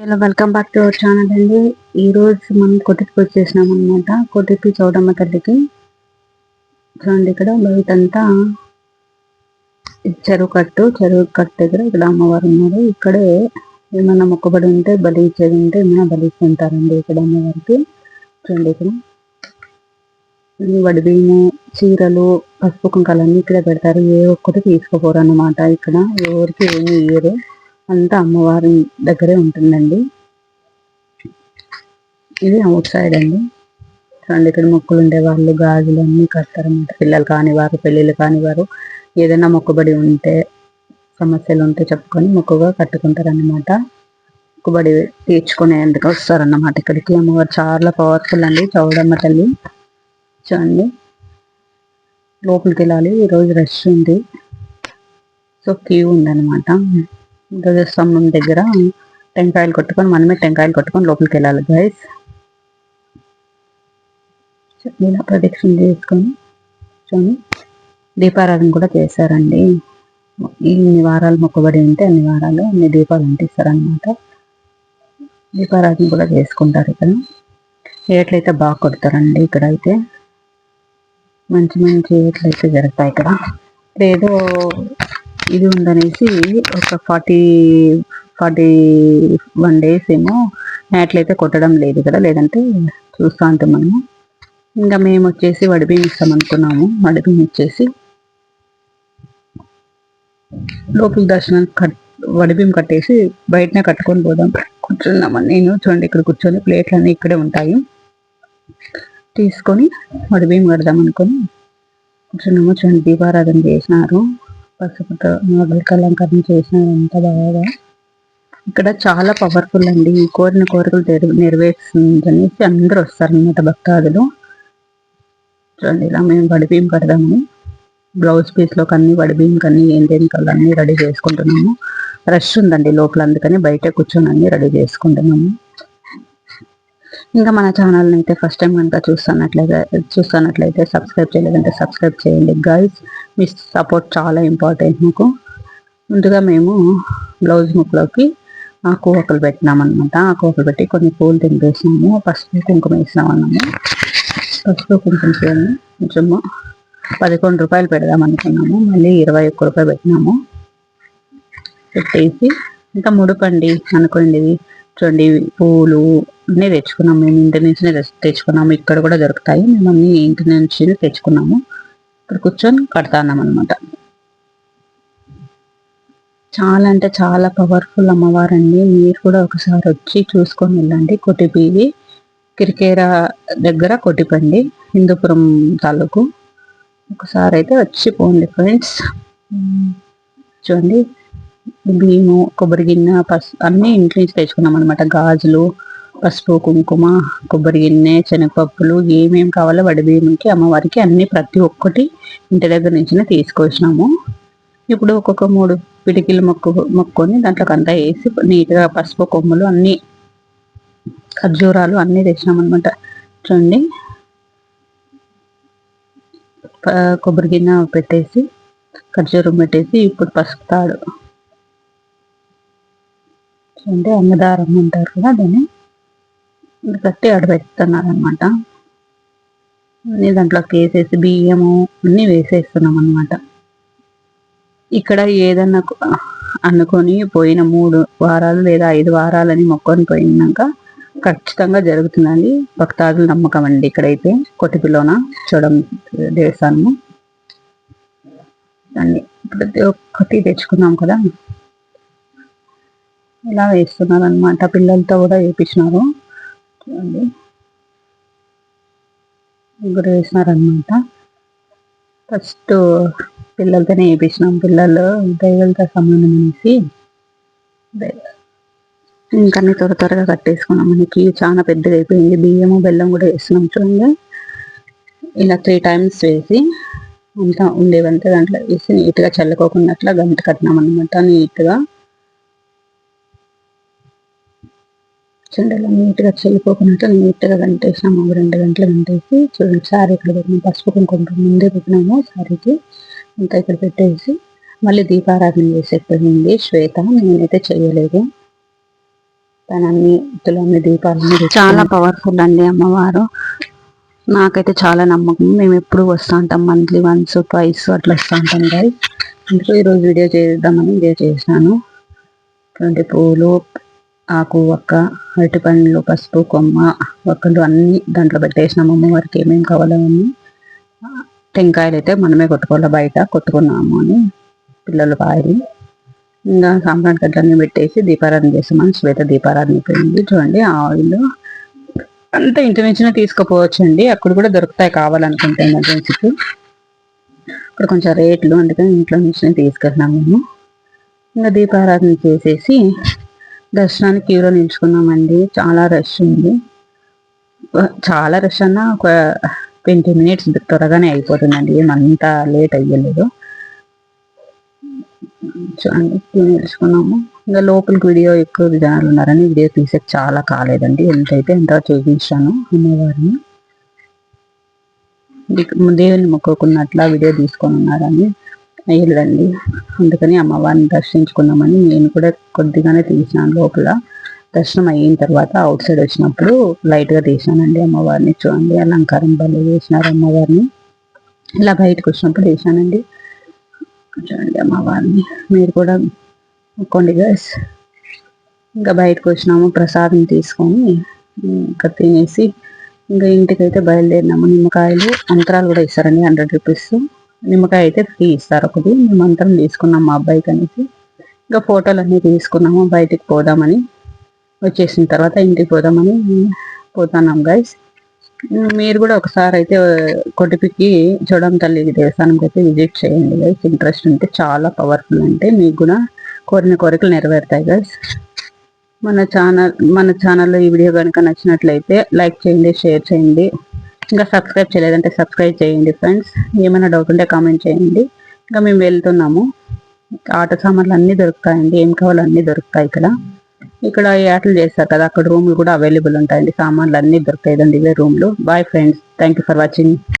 Hello welcome back to our channel అండి. ఈ రోజు మనం కొట్టికి వచ్చేసినాం అనమాట కొట్టికి చౌడమ్మ తల్లికి. చూడండి ఇక్కడ బయట అంతా చెరువు కట్టు చెరువు కట్టు దగ్గర ఇక్కడ అమ్మవారు ఉన్నారు. ఇక్కడే ఏమైనా మొక్కబడి ఉంటే బలి ఇచ్చేది ఉంటే ఏమైనా బలి ఇస్తుంటారండి ఇక్కడ అమ్మవారికి. చూడండి ఇక్కడ. వడి బియ్యము చీరలు పసుపు కుంకాలన్నీ ఇక్కడ పెడతారు. ఏ ఒక్కటి తీసుకోపోరు అన్నమాట ఇక్కడ. ఎవరికి ఏమి ఇయ్యరు. అంతా అమ్మవారి దగ్గరే ఉంటుందండి. ఇది అవుట్ సైడ్ అండి. చూడండి ఇక్కడ మొక్కులు ఉండే వాళ్ళు గాజులు అన్ని కడతారన్నమాట పిల్లలు కానివారు పెళ్ళిళ్ళు కానివారు. ఏదైనా మొక్కుబడి ఉంటే సమస్యలు ఉంటే చెప్పుకొని మొక్కుగా కట్టుకుంటారన్నమాట. మొక్కుబడి తీర్చుకునేందుకు వస్తారన్నమాట ఇక్కడికి. అమ్మవారు చాలా పవర్ఫుల్ అండి. చౌడమ్మ తల్లి. చూడండి. లోపలికి వెళ్ళాలి. ఈరోజు రష్ ఉంది. సో క్యూ ఉందన్నమాట. ధ్వజస్తంభం దగ్గర టెంకాయలు కొట్టుకొని మనమే టెంకాయలు కొట్టుకొని లోపలికి వెళ్ళాలి గైస్ ఇలా ప్రదక్షిణ చేసుకొని కూర్చొని దీపారాధన కూడా చేశారండి. ఇన్ని వారాలు మొక్కబడి ఉంటే అన్ని వారాలు అన్ని దీపాలు అంటిస్తారనమాట దీపారాధన కూడా చేసుకుంటారు ఇక్కడ. ఏట్లయితే బాగా కొడతారండి ఇక్కడ అయితే. మంచి మంచి ఏట్లయితే జరుగుతాయి ఇక్కడ. ఏదో ఇది ఉందనేసి ఒక ఫార్టీ ఫార్టీ వన్ డేస్ ఏమో అయితే కొట్టడం లేదు కదా లేదంటే చూస్తూ ఉంటాం మనము. ఇంకా మేము వచ్చేసి వడిబియ్యం ఇస్తాం అనుకున్నాము వడిబియ్యం వచ్చేసి. లోపల దర్శనం కట్ వడిబియ్యం కట్టేసి బయటనే కట్టుకొని పోదాం. కూర్చున్నామని నేను చూడండి ఇక్కడ కూర్చొని ప్లేట్లు అన్నీ ఇక్కడే ఉంటాయి. తీసుకొని వడిబియ్యం కడదాం అనుకొని కూర్చున్నాము. చూడండి దీపారాధన చేసినారు. పసుపుతో నాగులకి అలంకరణ చేసినారు అంత బాగా. ఇక్కడ చాలా పవర్ఫుల్ అండి. ఈ కోరిన కోరికలు నెరవేరుస్తుందనేసి అందరూ వస్తారనమాట భక్తాదులు. చూడండి ఇలా మేము వడిబియ్యం కడదాము. బ్లౌజ్ పీస్లో కన్నీ వడిబియ్యం కన్నీ ఏం దేని అన్నీ రెడీ చేసుకుంటున్నాము. రష్ ఉందండి లోపల అందుకని బయట కూర్చొని అన్ని రెడీ చేసుకుంటున్నాము. ఇంకా మన ఛానల్ని అయితే ఫస్ట్ టైం కనుక చూస్తున్నట్లయితే చూస్తున్నట్లయితే సబ్స్క్రైబ్ చేయలేదంటే సబ్స్క్రైబ్ చేయండి గైస్ మీ సపోర్ట్ చాలా ఇంపార్టెంట్ మీకు. ముందుగా మేము బ్లౌజ్ ముక్లోకి ఆకు ఒకలు పెట్టినాం అనమాట ఆకు ఒకలు పెట్టి కొన్ని పూలు తింపేసినాము. పసుపు కుంకుమ వేసినాం అన్నాము పసుపు కుంకుమ చేయండి కొంచెం పదకొండు రూపాయలు పెడదాం అనుకున్నాము. మళ్ళీ ఇరవై ఒక్క రూపాయలు పెట్టినాము. పెట్టేసి ఇంకా ముడుపండి అనుకోండి. చూడండి పూలు అన్నీ తెచ్చుకున్నాము మేము ఇంటి నుంచి తెచ్చుకున్నాము. ఇక్కడ కూడా దొరుకుతాయి. మేము అన్ని ఇంటి నుంచి తెచ్చుకున్నాము. ఇక్కడ కూర్చొని కడతాన్నాం అనమాట చాలా అంటే చాలా పవర్ఫుల్ అమ్మవారండి. మీరు కూడా ఒకసారి వచ్చి చూసుకొని వెళ్ళండి. కొట్టిపీవి కిరికేర దగ్గర కొట్టిపండి హిందూపురం తాలూకు. ఒకసారి అయితే వచ్చి పోండి ఫ్రెండ్స్ చూడండి. బియ్యము కొబ్బరి గిన్నె పసు అన్నీ ఇంట్లో నుంచి తెచ్చుకున్నాం అనమాట గాజులు పసుపు కుంకుమ కొబ్బరి గిన్నె శనగపప్పులు ఏమేమి కావాలో వడి బియ్యంకి అమ్మవారికి అన్ని ప్రతి ఒక్కటి ఇంటి దగ్గర నుంచి తీసుకొచ్చినాము. ఇప్పుడు ఒక్కొక్క మూడు పిడికిలు మొక్కు మొక్కొని దాంట్లో అంతా వేసి నీట్గా పసుపు కొమ్ములు అన్నీ ఖర్జూరాలు అన్నీ తెచ్చినాం అనమాట చూడండి. కొబ్బరి గిన్నె పెట్టేసి ఖర్జూరం పెట్టేసి ఇప్పుడు పసుపు తాడు అంటే అన్నదారం అంటారు కదా దాన్ని. కట్టి ఆడబెడుతున్నారు అనమాట అన్ని దాంట్లోకి వేసేసి బియ్యము అన్నీ వేసేస్తున్నాం అనమాట ఇక్కడ ఏదన్నా అనుకొని పోయిన మూడు వారాలు లేదా ఐదు వారాలని మొక్కొని పోయినాక ఖచ్చితంగా జరుగుతుందండి. భక్తాదుల నమ్మకం అండి ఇక్కడైతే కొట్టిపిలోన చూడం దేవస్థానము. అన్ని ప్రతి ఒక్కటి తెచ్చుకున్నాం కదా. ఇలా వేస్తున్నారు అనమాట పిల్లలతో కూడా వేపించినారు చూడండి. ముగ్గురు వేసినారనమాట ఫస్ట్ పిల్లలతోనే వేయించినాం పిల్లలు దైవలతో సమానం అనేసి ఇంకా త్వర త్వరగా కట్టేసుకున్నాం. మనకి చాలా పెద్దగా అయిపోయింది. బియ్యము బెల్లం కూడా వేస్తున్నాం. చూడండి. ఇలా త్రీ టైమ్స్ వేసి అంతా ఉండేవంతా దాంట్లో వేసి నీట్గా చల్లుకోకున్నట్లా గంట కట్టినాం అనమాట నీట్గా చెండలో నీట్గా చెల్లిపోకుండా నీట్గా గంటేసినాము ఒక రెండు గంటలు గంటేసి చూడండి సారీ ఇక్కడ పెట్టిన పసుపు కుంకుమ ముందే పెట్టినాము సారీకి అంతా ఇక్కడ పెట్టేసి మళ్ళీ దీపారాధన చేసేపోయింది శ్వేత నేనైతే చేయలేదు. తన అన్ని ఇతులన్నీ చాలా పవర్ఫుల్ అండి అమ్మవారు. నాకైతే చాలా నమ్మకం. మేము ఎప్పుడు వస్తూ ఉంటాం మంత్లీ వన్స్ ట్వైస్ అట్లా వస్తూ ఉంటాం గాయస్ అందుకే ఈరోజు వీడియో చేద్దామని వీడియో చేసినాను ఇటువంటి పూలు ఆకు ఒక్క అరటి పండ్లు పసుపు కొమ్మ ఒక్కలు అన్నీ దాంట్లో పెట్టేసినాము అమ్మవారికి ఏమేమి కావాలో అని టెంకాయలు అయితే మనమే కొట్టుకోవాలి బయట కొట్టుకున్నాము అని పిల్లలు పారి. ఇంకా సాంబ్రాన్ గడ్డలన్నీ పెట్టేసి దీపారాధన చేసామని శ్వేత దీపారాధన అయిపోయింది. చూడండి ఆయిల్. అంత ఇంటి తీసుకుపోవచ్చు అండి అక్కడ కూడా దొరుకుతాయి కావాలనుకుంటే ఎమర్జెన్సీకి. ఇక్కడ కొంచెం రేట్లు అందుకని ఇంట్లో నుంచి తీసుకెళ్ళినాము. మేము ఇంకా దీపారాధన చేసేసి దర్శనానికి క్యూలో నిల్చుకున్నామండి. చాలా రష్ ఉంది. చాలా రష్ అన్న ఒక ట్వంటీ మినిట్స్ త్వరగానే అయిపోతుందండి. ఏమంతా లేట్ అయ్యలేదు. చూడండి నిల్చుకున్నాము. ఇంకా లోపలికి వీడియో ఎక్కువ జనాలు ఉన్నారని వీడియో తీసే చాలా కాలేదండి. ఎంతైతే ఎంత చూపించాను అమ్మవారిని. దేవుని మొక్కుకున్నట్లా వీడియో తీసుకొని ఉన్నారని అయ్యలేదండి అందుకని అమ్మవారిని దర్శించుకున్నామని నేను కూడా కొద్దిగానే తీసినాను లోపల. దర్శనం అయిన తర్వాత అవుట్ సైడ్ వచ్చినప్పుడు లైట్గా తీసానండి అమ్మవారిని. చూడండి అలంకారం బలి చేసినారు అమ్మవారిని. ఇలా బయటకు వచ్చినప్పుడు వేసానండి చూడండి అమ్మవారిని. మీరు కూడా కొన్ని గైస్ ఇంకా బయటకు వచ్చినాము ప్రసాదం తీసుకొని ఇంకా తినేసి ఇంకా ఇంటికైతే బయలుదేరినాము. నిమ్మకాయలు అంతరాలు కూడా ఇస్తారండి హండ్రెడ్ రూపీస్ నిమ్మకాయ అయితే ఫ్రీ ఇస్తారు ఒకటి. మేము అంతరం తీసుకున్నాం మా అబ్బాయికి అనేసి. ఇంకా ఫోటోలు అన్నీ తీసుకున్నాము బయటికి పోదామని. వచ్చేసిన తర్వాత ఇంటికి పోదామని పోతున్నాం గైస్ మీరు కూడా ఒకసారి అయితే కొటిపికి చూడం తల్లి దేవస్థానంకి అయితే విజిట్ చేయండి గైస్ ఇంట్రెస్ట్ ఉంటే చాలా పవర్ఫుల్ అంటే మీకు కూడా కోరిన కోరికలు నెరవేరుతాయి గైస్ మన ఛానల్ మన ఛానల్లో ఈ వీడియో కనుక నచ్చినట్లయితే లైక్ చేయండి షేర్ చేయండి. ఇంకా సబ్స్క్రైబ్ చేయలేదంటే సబ్స్క్రైబ్ చేయండి ఫ్రెండ్స్ ఏమైనా డౌట్ ఉంటే కామెంట్ చేయండి. ఇంకా మేము వెళ్తున్నాము. ఆట సామాన్లు అన్నీ దొరుకుతాయండి. ఏం కావాలో అన్నీ దొరుకుతాయి ఇక్కడ. ఇక్కడ యాటలు చేస్తారు కదా అక్కడ రూమ్లు కూడా అవైలబుల్ ఉంటాయండి. సామాన్లు అన్నీ దొరుకుతాయి. ఇవే రూమ్లు boy friends thank for watching